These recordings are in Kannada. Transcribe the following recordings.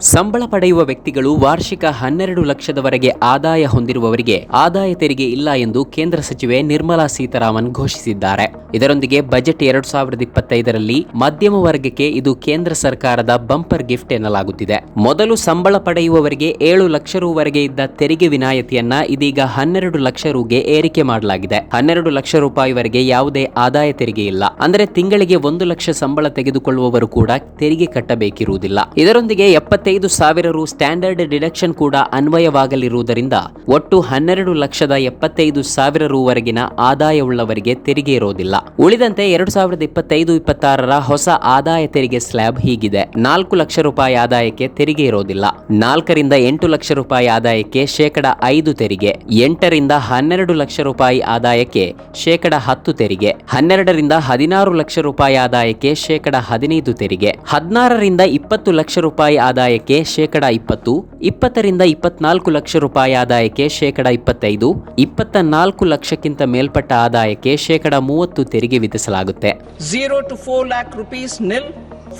ಸಂಬಳ ಪಡೆಯುವ ವ್ಯಕ್ತಿಗಳು ವಾರ್ಷಿಕ ಹನ್ನೆರಡು ಲಕ್ಷದವರೆಗೆ ಆದಾಯ ಹೊಂದಿರುವವರಿಗೆ ಆದಾಯ ತೆರಿಗೆ ಇಲ್ಲ ಎಂದು ಕೇಂದ್ರ ಸಚಿವೆ ನಿರ್ಮಲಾ ಸೀತಾರಾಮನ್ ಘೋಷಿಸಿದ್ದಾರೆ. ಇದರೊಂದಿಗೆ ಬಜೆಟ್ ಎರಡು ಸಾವಿರದ ಇಪ್ಪತ್ತೈದರಲ್ಲಿ ಮಧ್ಯಮ ವರ್ಗಕ್ಕೆ ಇದು ಕೇಂದ್ರ ಸರ್ಕಾರದ ಬಂಪರ್ ಗಿಫ್ಟ್ ಎನ್ನಲಾಗುತ್ತಿದೆ. ಮೊದಲು ಸಂಬಳ ಪಡೆಯುವವರಿಗೆ ಏಳು ಲಕ್ಷ ರೂವರೆಗೆ ಇದ್ದ ತೆರಿಗೆ ವಿನಾಯಿತಿಯನ್ನ ಇದೀಗ ಹನ್ನೆರಡು ಲಕ್ಷ ರೂಗೆ ಏರಿಕೆ ಮಾಡಲಾಗಿದೆ. ಹನ್ನೆರಡು ಲಕ್ಷ ರೂಪಾಯಿವರೆಗೆ ಯಾವುದೇ ಆದಾಯ ತೆರಿಗೆ ಇಲ್ಲ. ಅಂದರೆ ತಿಂಗಳಿಗೆ ಒಂದು ಲಕ್ಷ ಸಂಬಳ ತೆಗೆದುಕೊಳ್ಳುವವರು ಕೂಡ ತೆರಿಗೆ ಕಟ್ಟಬೇಕಿರುವುದಿಲ್ಲ. ಇದರೊಂದಿಗೆ ಎಪ್ಪತ್ತೈದು ಸಾವಿರ ರು ಸ್ಟ್ಯಾಂಡರ್ಡ್ ಡಿಡಕ್ಷನ್ ಕೂಡ ಅನ್ವಯವಾಗಲಿರುವುದರಿಂದ ಒಟ್ಟು ಹನ್ನೆರಡು ಲಕ್ಷದ ಎಪ್ಪತ್ತೈದು ಸಾವಿರ ರುವರೆಗಿನ ಆದಾಯವುಳ್ಳವರಿಗೆ ತೆರಿಗೆ ಇರೋದಿಲ್ಲ. ಉಳಿದಂತೆ ಎರಡು ಸಾವಿರದ ಇಪ್ಪತ್ತೈದು ಇಪ್ಪತ್ತಾರರ ಹೊಸ ಆದಾಯ ತೆರಿಗೆ ಸ್ಲ್ಯಾಬ್ ಹೀಗಿದೆ. ನಾಲ್ಕು ಲಕ್ಷ ರೂಪಾಯಿ ಆದಾಯಕ್ಕೆ ತೆರಿಗೆ ಇರೋದಿಲ್ಲ. ನಾಲ್ಕರಿಂದ ಎಂಟು ಲಕ್ಷ ರೂಪಾಯಿ ಆದಾಯಕ್ಕೆ ಶೇಕಡ ಐದು ತೆರಿಗೆ. ಎಂಟರಿಂದ ಹನ್ನೆರಡು ಲಕ್ಷ ರೂಪಾಯಿ ಆದಾಯಕ್ಕೆ ಶೇಕಡ ಹತ್ತು ತೆರಿಗೆ. ಹನ್ನೆರಡರಿಂದ ಹದಿನಾರು ಲಕ್ಷ ರೂಪಾಯಿ ಆದಾಯಕ್ಕೆ ಶೇಕಡ ಹದಿನೈದು ತೆರಿಗೆ. ಹದಿನಾರರಿಂದ ಇಪ್ಪತ್ತು ಲಕ್ಷ ರೂಪಾಯಿ ಆದಾಯಕ್ಕೆ ಶೇಕಡಾ ಇಪ್ಪತ್ತು, ಇಪ್ಪತ್ತರಿಂದ ಇಪ್ಪತ್ನಾಲ್ಕು ಲಕ್ಷ ರೂಪಾಯಿ ಆದಾಯಕ್ಕೆ ಶೇಕಡ ಇಪ್ಪತ್ತೈದು, ಇಪ್ಪತ್ತ ನಾಲ್ಕು ಲಕ್ಷಕ್ಕಿಂತ ಮೇಲ್ಪಟ್ಟ ಆದಾಯಕ್ಕೆ ಶೇಕಡಾ ಮೂವತ್ತು ತೆರಿಗೆ ವಿಧಿಸಲಾಗುತ್ತೆ. Zero to four lakh rupees nil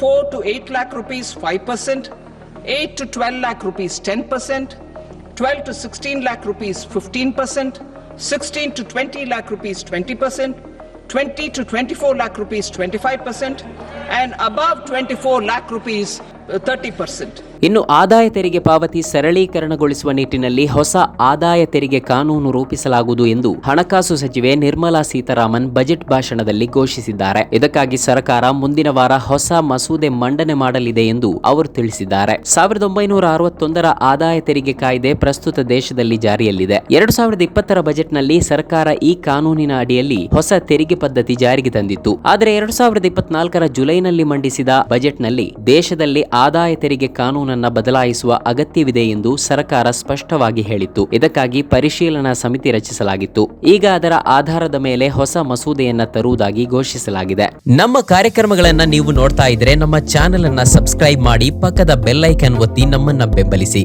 four to eight lakh rupees five percent eight to twelve lakh rupees ten percent twelve to sixteen lakh rupees fifteen percent sixteen to twenty lakh rupees twenty percent twenty to twenty four lakh rupees twenty five percent and above twenty four lakh rupees 30 percent. ಇನ್ನು ಆದಾಯ ತೆರಿಗೆ ಪಾವತಿ ಸರಳೀಕರಣಗೊಳಿಸುವ ನಿಟ್ಟಿನಲ್ಲಿ ಹೊಸ ಆದಾಯ ತೆರಿಗೆ ಕಾನೂನು ರೂಪಿಸಲಾಗುವುದು ಎಂದು ಹಣಕಾಸು ಸಚಿವೆ ನಿರ್ಮಲಾ ಸೀತಾರಾಮನ್ ಬಜೆಟ್ ಭಾಷಣದಲ್ಲಿ ಘೋಷಿಸಿದ್ದಾರೆ. ಇದಕ್ಕಾಗಿ ಸರ್ಕಾರ ಮುಂದಿನ ವಾರ ಹೊಸ ಮಸೂದೆ ಮಂಡನೆ ಮಾಡಲಿದೆ ಎಂದು ಅವರು ತಿಳಿಸಿದ್ದಾರೆ. ಸಾವಿರದ ಒಂಬೈನೂರ ಅರವತ್ತೊಂದರ ಆದಾಯ ತೆರಿಗೆ ಕಾಯ್ದೆ ಪ್ರಸ್ತುತ ದೇಶದಲ್ಲಿ ಜಾರಿಯಲ್ಲಿದೆ. ಎರಡು ಸಾವಿರದ ಇಪ್ಪತ್ತರ ಬಜೆಟ್ನಲ್ಲಿ ಸರ್ಕಾರ ಈ ಕಾನೂನಿನ ಅಡಿಯಲ್ಲಿ ಹೊಸ ತೆರಿಗೆ ಪದ್ಧತಿ ಜಾರಿಗೆ ತಂದಿತ್ತು. ಆದರೆ ಎರಡು ಸಾವಿರದ ಇಪ್ಪತ್ನಾಲ್ಕರ ಜುಲೈನಲ್ಲಿ ಮಂಡಿಸಿದ ಬಜೆಟ್ನಲ್ಲಿ ದೇಶದಲ್ಲಿ ಆದಾಯ ತೆರಿಗೆ ಕಾನೂನನ್ನ ಬದಲಾಯಿಸುವ ಅಗತ್ಯವಿದೆ ಎಂದು ಸರ್ಕಾರ ಸ್ಪಷ್ಟವಾಗಿ ಹೇಳಿತ್ತು. ಇದಕ್ಕಾಗಿ ಪರಿಶೀಲನಾ ಸಮಿತಿ ರಚಿಸಲಾಗಿತ್ತು. ಈಗ ಅದರ ಆಧಾರದ ಮೇಲೆ ಹೊಸ ಮಸೂದೆಯನ್ನ ತರುವುದಾಗಿ ಘೋಷಿಸಲಾಗಿದೆ. ನಮ್ಮ ಕಾರ್ಯಕ್ರಮಗಳನ್ನ ನೀವು ನೋಡ್ತಾ ಇದ್ರೆ ನಮ್ಮ ಚಾನೆಲ್ ಅನ್ನ ಸಬ್ಸ್ಕ್ರೈಬ್ ಮಾಡಿ ಪಕ್ಕದ ಬೆಲ್ಲೈಕನ್ ಒತ್ತಿ ನಮ್ಮನ್ನ ಬೆಂಬಲಿಸಿ.